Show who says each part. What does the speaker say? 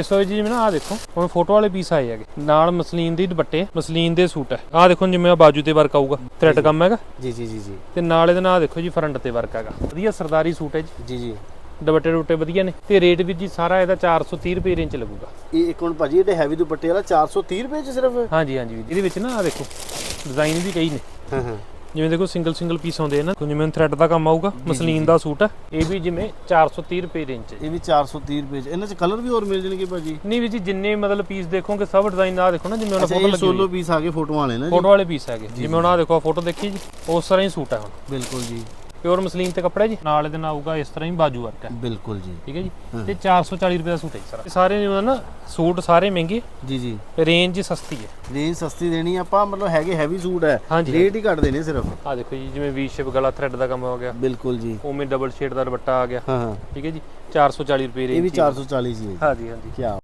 Speaker 1: ਇਸ ਵਿੱਚ ਜਿਵੇਂ ਨਾ ਆ ਦੇਖੋ ਹੁਣ ਫੋਟੋ ਵਾਲੇ ਪੀਸ ਆਏ ਹੈਗੇ। ਨਾਲ ਮਸਲੀਨ ਦੀ ਦੁਪੱਟੇ ਮਸਲੀਨ ਦੇ ਸੂਟ ਹੈ। ਆ ਦੇਖੋ ਜਿਵੇਂ ਆ ਬਾਜੂ ਤੇ ਵਰਕ ਆਊਗਾ ਥ੍ਰੈਡ ਕੰਮ ਹੈਗਾ?
Speaker 2: ਜੀ ਜੀ ਜੀ ਜੀ।
Speaker 1: ਤੇ ਨਾਲ ਇਹਦੇ ਨਾਲ ਦੇਖੋ ਜੀ ਫਰੰਟ ਤੇ ਵਰਕ ਹੈਗਾ। ਵਧੀਆ ਸਰਦਾਰੀ ਸੂਟ ਹੈ ਜੀ।
Speaker 2: ਜੀ ਜੀ।
Speaker 1: ਦੁਪੱਟੇ ਦੁਪੱਟੇ ਵਧੀਆ ਨੇ। ਤੇ ਰੇਟ ਵੀ ਜੀ ਸਾਰਾ ਇਹਦਾ 430 ਰੁਪਏ ਰੇਂਜ ਲੱਗੂਗਾ।
Speaker 2: ਇਹ ਇੱਕ ਹੁਣ ਭਾਜੀ ਇਹਦੇ ਹੈਵੀ ਦੁਪੱਟੇ ਵਾਲਾ 430 ਰੁਪਏ ਚ ਸਿਰਫ?
Speaker 1: ਹਾਂਜੀ ਹਾਂਜੀ। ਇਹਦੇ ਵਿੱਚ ਨਾ ਆ ਦੇਖੋ ਡਿਜ਼ਾਈਨ ਵੀ ਕਈ ਨੇ।
Speaker 2: ਹਾਂ ਹਾਂ।
Speaker 1: ਜਿਵੇਂ ਦੇਖੋ ਸਿੰਗਲ ਸਿੰਗਲ ਪੀਸ ਆਉਂਦੇ ਆ ਨਾ ਜਿਵੇਂ ਥ੍ਰੈਡ ਦਾ ਕੰਮ ਆਊਗਾ ਮਸਲੀਨ ਦਾ ਸੂਟ ਹੈ ਇਹ ਵੀ ਜਿਵੇਂ 430 ਰੁਪਏ ਰੇਂਜ 'ਚ।
Speaker 2: ਇਹ ਵੀ 430 ਰੁਪਏ ਚ। ਇਹਨਾਂ ਚ ਕਲਰ ਵੀ ਹੋਰ ਮਿਲ ਜਾਣਗੇ ਭਾਜੀ?
Speaker 1: ਨਹੀਂ ਵੀ ਜੀ ਜਿੰਨੇ ਮਤਲਬ ਪੀਸ ਦੇਖੋਗੇ ਸਭ ਡਿਜ਼ਾਈਨ ਆ ਦੇਖੋ ਨਾ ਜਿਵੇਂ ਉਹਨਾਂ ਫੋਟੋ ਲੱਗੀ
Speaker 2: ਸੋਲੋ ਪੀਸ ਆ। ਗਏ ਫੋਟੋਆਂ ਵਾਲੇ ਨਾ
Speaker 1: ਫੋਟੋ ਵਾਲੇ ਪੀਸ ਹੈਗੇ। ਜਿਵੇਂ ਆ ਦੇਖੋ ਫੋਟੋ ਦੇਖੀ ਜੀ ਉਸ ਤਰ੍ਹਾਂ ਹੀ ਸੂਟ ਹੈ ਹੁਣ।
Speaker 2: ਬਿਲਕੁਲ ਜੀ।
Speaker 1: ਪਿਓਰ ਮਸਲੀਨ ਤੇ ਕੱਪੜਾ ਜੀ? ਨਾਲ ਇਹਦੇ ਨਾਲ ਆਊਗਾ ਇਸ ਤਰ੍ਹਾਂ ਹੀ ਬਾਜੂ ਵਰਕ ਹੈ।
Speaker 2: ਬਿਲਕੁਲ ਜੀ।
Speaker 1: ਠੀਕ ਹੈ ਜੀ?
Speaker 2: ਹਾਂ।
Speaker 1: ਤੇ 440 ਰੁਪਏ ਦਾ ਸੂਟ ਹੈ ਜੀ ਸਾਰਾ। ਸਾਰੇ ਜਿਵੇਂ ਨਾ ਸੂਟ ਸਾਰੇ ਮਹਿੰਗੇ।
Speaker 2: ਜੀ ਜੀ।
Speaker 1: ਰੇਂਜ ਹੀ ਸਸਤੀ ਹੈ।
Speaker 2: ਰੇਂਜ ਸਸਤੀ ਦੇਣੀ ਆ ਆਪਾਂ ਮਤਲਬ ਹੈਗੇ ਹੈਵੀ ਸੂਟ ਹੈ। ਰੇਟ ਹੀ ਘੱਟ ਦੇਣੇ ਸਿਰਫ।
Speaker 1: ਆ ਦੇਖੋ ਜੀ ਜਿਵੇਂ ਵੀ ਸ਼ੇਪ ਗਲਾ ਥ੍ਰੈਡ ਦਾ ਕੰਮ ਹੋ ਗਿਆ।
Speaker 2: ਬਿਲਕੁਲ ਜੀ।
Speaker 1: ਉਵੇਂ ਡਬਲ ਸ਼ੇਡ ਦਾ ਦੁਪੱਟਾ ਆ ਗਿਆ।
Speaker 2: ਹਾਂ ਹਾਂ।
Speaker 1: ਠੀਕ ਹੈ ਜੀ? 440 ਰੁਪਏ
Speaker 2: ਇਹ ਵੀ
Speaker 1: ਰੇਂਜ
Speaker 2: 440 ਜੀ। ਹੈ
Speaker 1: ਹਾਂਜੀ ਹਾਂਜੀ
Speaker 2: ਕੀ